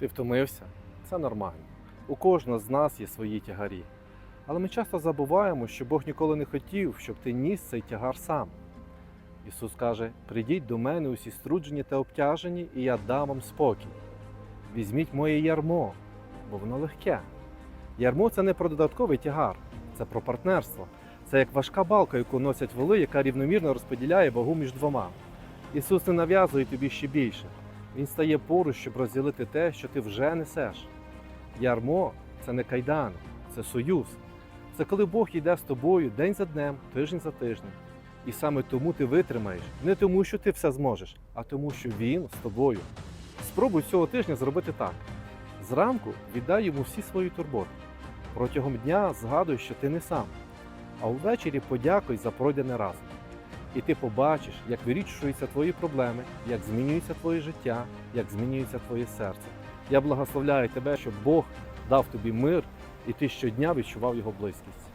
Ти втомився? Це нормально. У кожного з нас є свої тягарі. Але ми часто забуваємо, що Бог ніколи не хотів, щоб ти ніс цей тягар сам. Ісус каже: Придіть до мене усі струджені та обтяжені, і я дам вам спокій. Візьміть моє ярмо, бо воно легке. Ярмо це не про додатковий тягар, це про партнерство. Це як важка балка, яку носять воли, яка рівномірно розподіляє вагу між двома. Ісус не нав'язує тобі ще більше. Він стає поруч, щоб розділити те, що ти вже несеш. Ярмо це не кайдан, це союз. Це коли Бог йде з тобою день за днем, тиждень за тижнем. І саме тому ти витримаєш, не тому, що ти все зможеш, а тому, що він з тобою. Спробуй цього тижня зробити так: зранку віддай йому всі свої турботи. Протягом дня згадуй, що ти не сам, а увечері подякуй за пройдене разом. І ти побачиш, як вирішуються твої проблеми, як змінюється твоє життя, як змінюється твоє серце. Я благословляю тебе, щоб Бог дав тобі мир, і ти щодня відчував його близькість.